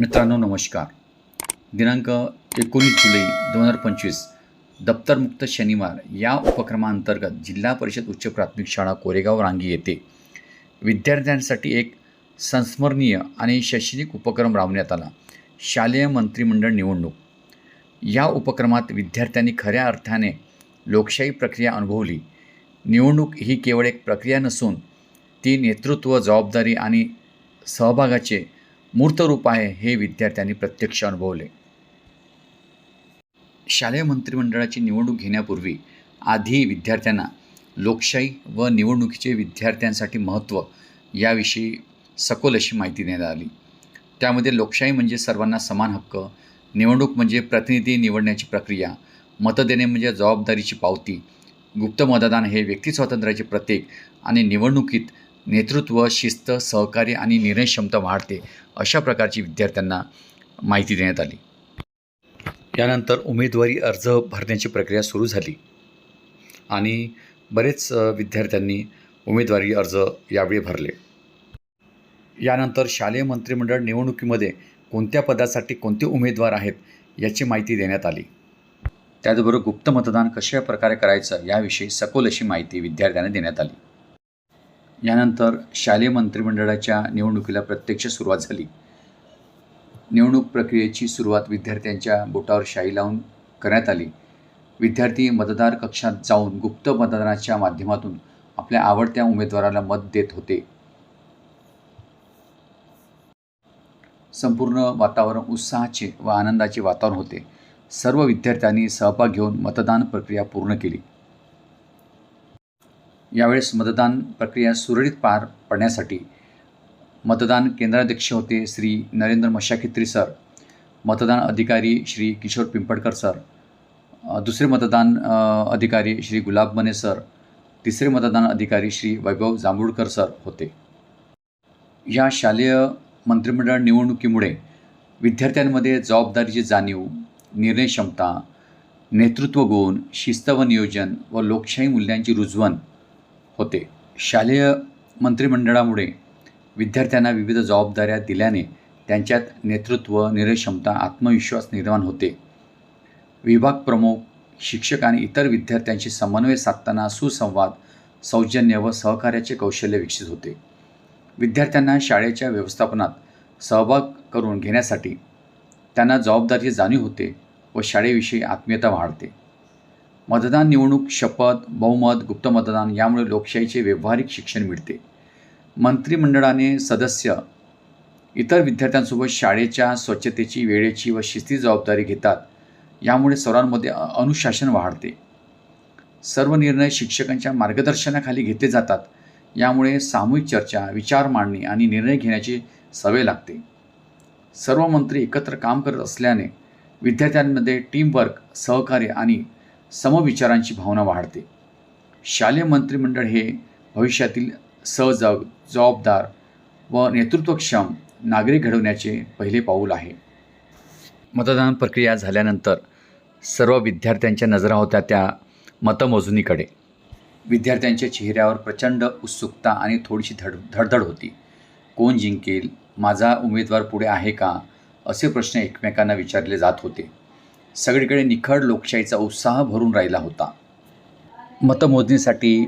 मित्रांनो नमस्कार. दिनांक एकोणीस जुलै दोन हजार पंचवीस दप्तरमुक्त शनिवार या उपक्रमाअंतर्गत जिल्हा परिषद उच्च प्राथमिक शाळा कोरेगाव रांगी येथे विद्यार्थ्यांसाठी एक संस्मरणीय आणि शैक्षणिक उपक्रम राबवण्यात आला. शालेय मंत्रिमंडळ निवडणूक. या उपक्रमात विद्यार्थ्यांनी खऱ्या अर्थाने लोकशाही प्रक्रिया अनुभवली. निवडणूक ही केवळ एक प्रक्रिया नसून ती नेतृत्व जबाबदारी आणि सहभागाचे मूर्तरूप आहे हे विद्यार्थ्यांनी प्रत्यक्ष अनुभवले. शालेय मंत्रिमंडळाची निवडणूक घेण्यापूर्वी आधी विद्यार्थ्यांना लोकशाही व निवडणुकीचे विद्यार्थ्यांसाठी महत्त्व याविषयी सखोल अशी माहिती देण्यात आली. त्यामध्ये लोकशाही म्हणजे सर्वांना समान हक्क निवडणूक म्हणजे प्रतिनिधी निवडण्याची प्रक्रिया मतं देणे म्हणजे जबाबदारीची पावती गुप्त मतदान हे व्यक्ती स्वातंत्र्याचे प्रतीक आणि निवडणुकीत नेतृत्व शिस्त सहकार्य आणि निर्णय क्षमता वाढते अशा प्रकारची विद्यार्थ्यांना माहिती देण्यात आली. यानंतर उमेदवारी अर्ज भरण्याची प्रक्रिया सुरू झाली आणि बरेच विद्यार्थ्यांनी उमेदवारी अर्ज यावेळी भरले. यानंतर शालेय मंत्रिमंडळ निवडणुकीमध्ये कोणत्या पदासाठी कोणते उमेदवार आहेत याची माहिती देण्यात आली. त्याचबरोबर गुप्त मतदान कशा प्रकारे करायचं याविषयी सखोल अशी माहिती विद्यार्थ्यांना देण्यात आली. यानंतर शालेय मंत्रिमंडळाच्या निवडणुकीला प्रत्यक्ष सुरुवात झाली. निवडणूक प्रक्रियेची सुरुवात विद्यार्थ्यांच्या बोटावर शाई लावून करण्यात आली. विद्यार्थी मतदार कक्षात जाऊन गुप्त मतदानाच्या माध्यमातून आपल्या आवडत्या उमेदवाराला मत देत होते. संपूर्ण वातावरण उत्साहाचे व आनंदाचे वातावरण होते. सर्व विद्यार्थ्यांनी सहभाग घेऊन मतदान प्रक्रिया पूर्ण केली. यावेळेस मतदान प्रक्रिया सुरळीत पार पडण्यासाठी मतदान केंद्राध्यक्ष होते श्री नरेंद्र मशाखित्री सर मतदान अधिकारी श्री किशोर पिंपडकर सर दुसरे मतदान अधिकारी श्री गुलाब मने सर तिसरे मतदान अधिकारी श्री वैभव जांभूळकर सर होते. या शालेय मंत्रिमंडळ निवडणुकीमुळे विद्यार्थ्यांमध्ये जबाबदारीची जाणीव निर्णय क्षमता नेतृत्व गुण शिस्त व नियोजन व लोकशाही मूल्यांची रुजवण होते. शालेय मंत्रिमंडळामुळे विद्यार्थ्यांना विविध जबाबदाऱ्या दिल्याने त्यांच्यात नेतृत्व निरक्षमता आत्मविश्वास निर्माण होते. विभाग प्रमुख शिक्षक आणि इतर विद्यार्थ्यांशी समन्वय साधताना सुसंवाद सौजन्य व सहकार्याचे कौशल्य विकसित होते. विद्यार्थ्यांना शाळेच्या व्यवस्थापनात सहभाग करून घेण्यासाठी त्यांना जबाबदारीची जाणीव होते व शाळेविषयी आत्मीयता वाढते. मतदान निवडणूक शपथ बहुमत गुप्त मतदान यामुळे लोकशाहीचे व्यावहारिक शिक्षण मिळते. मंत्रिमंडळाने सदस्य इतर विद्यार्थ्यांसोबत शाळेच्या स्वच्छतेची वेळेची व शिस्ती जबाबदारी घेतात. यामुळे सर्वांमध्ये अनुशासन वाढते. सर्व निर्णय शिक्षकांच्या मार्गदर्शनाखाली घेतले जातात. यामुळे सामूहिक चर्चा विचार मांडणी आणि निर्णय घेण्याची सवय लागते. सर्व मंत्री एकत्र काम करत असल्याने विद्यार्थ्यांमध्ये टीमवर्क सहकार्य आणि समविचारांची भावना वाढते. शालेय मंत्रिमंडळ हे भविष्यातील सहजग जबाबदार व नेतृत्वक्षम नागरिक घडवण्याचे पहिले पाऊल आहे. मतदान प्रक्रिया झाल्यानंतर सर्व विद्यार्थ्यांच्या नजरा होत्या त्या मतमोजणीकडे. विद्यार्थ्यांच्या चेहऱ्यावर प्रचंड उत्सुकता आणि थोडीशी धड धडधड होती. कोण जिंकेल? माझा उमेदवार पुढे आहे का? असे प्रश्न एकमेकांना विचारले जात होते. सगळीकडे निखळ लोकशाहीचा उत्साह भरून राहिला होता. मतमोजणीसाठी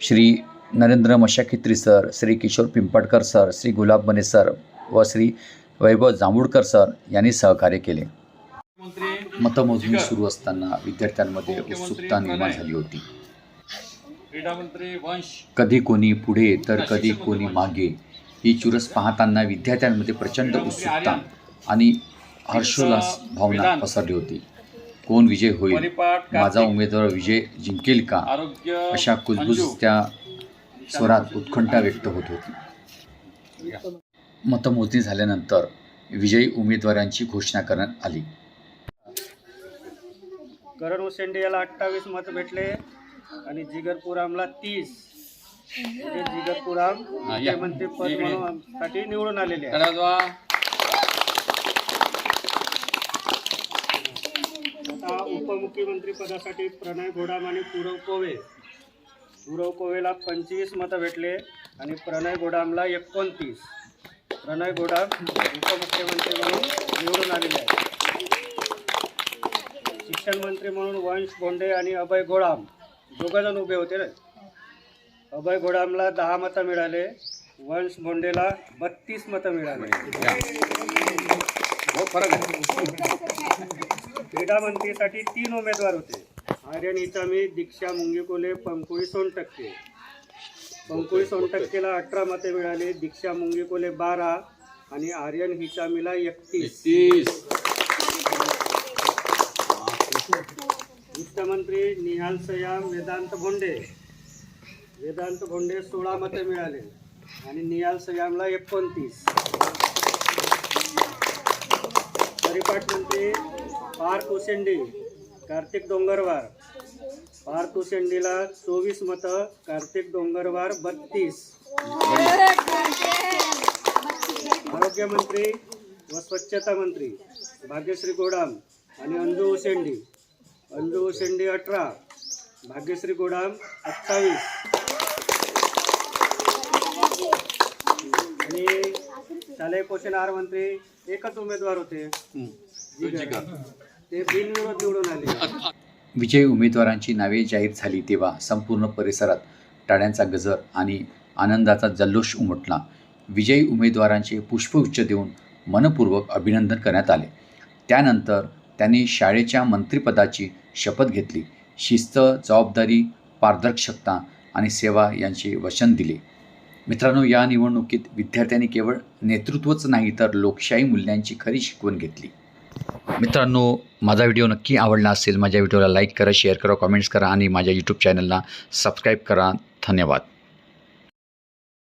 Shri Narendra Mashakhitri sir Shri Kishor Pimpadkar sir Shri Gulab Bane sir व श्री वैभव जांभूळकर सर यांनी सहकार्य केले. मतमोजणी सुरू असताना विद्यार्थ्यांमध्ये उत्सुकता निर्माण झाली होती. कधी कोणी पुढे तर कधी कोणी मागे ही चुरस पाहताना विद्यार्थ्यांमध्ये प्रचंड उत्सुकता आणि हर्षोल्लास भावना पसरली होती. कोण विजय होईल? माझा उमेदवार विजय जिंकेल का? आरोग्य अशा कुजबुज. त्या स्वरात उत्कंठा व्यक्त होत होती. मतमोजणी झाल्यानंतर विजयी उमेदवारांची घोषणा करण्यात आली. करण उसेंडे याला अठ्ठावीस मत भेटले आणि जिगरपुरामला तीस. जिगरपुराम हा. मुख्यमंत्री पद. म्हणून साठी निवडून आलेले मुख्यमंत्री पदासाठी प्रणय घोडाम आणि पुरव कोवे. पुरव कोवेला पंचवीस मतं भेटले आणि प्रणय घोडामला एकोणतीस. प्रणय गोडाम उपमुख्यमंत्री म्हणून निवडून आलेले आहेत. शिक्षण मंत्री म्हणून वंश बोंडे आणि अभय गोडाम दोघंजण उभे होते ना? अभय गोडामला दहा मतं मिळाले वंश बोंडेला बत्तीस मतं मिळाले. बहुत फरक आहे. क्रीडा मंत्रीसाठी तीन उमेदवार होते. आर्यन इचामी दीक्षा मुंगीकोले पंकुळी सोनटक्के. पंकुळी सोनटक्केला अठरा मते मिळाले दीक्षा मुंगीकोले बारा आणि आर्यन हिचामीला एकतीस. तीस वित्तमंत्री निहाल सयाम वेदांत भोंडे. वेदांत भोंडे सोळा मते मिळाले आणि निहाल सयामला एकोणतीस. परिपाठ मंत्री पार्थ उसेंडी कार्तिक डोंगरवार. पार कोसेंडीला चोवीस मतं कार्तिक डोंगरवार बत्तीस. आरोग्यमंत्री व स्वच्छता मंत्री भाग्यश्री गोडाम आणि अंजू ओसेंडी अंजू ओसेंडी अठरा भाग्यश्री गोडाम अठ्ठावीस आणि शालेय पोषण आहार मंत्री एकच उमेदवार होते. ते बिनविरोध निवडून आले. विजयी उमेदवारांची नावे जाहीर झाली तेव्हा संपूर्ण परिसरात टाळ्यांचा गजर आणि आनंदाचा जल्लोष उमटला. विजयी उमेदवारांचे पुष्पगुच्छ देऊन मनपूर्वक अभिनंदन करण्यात आले. त्यानंतर त्यांनी शाळेच्या मंत्रिपदाची शपथ घेतली. शिस्त जबाबदारी पारदर्शकता आणि सेवा यांचे वचन दिले. मित्रांनो या निवडणुकीत विद्यार्थ्यांनी केवळ नेतृत्वच नाही तर लोकशाही मूल्यांची खरी शिकवण घेतली. मित्रांनो माझा व्हिडिओ नक्की आवडला असेल माझ्या व्हिडिओला लाईक करा शेअर करा कमेंट्स करा आणि माझ्या यूट्यूब चॅनलला सबस्क्राईब करा. धन्यवाद.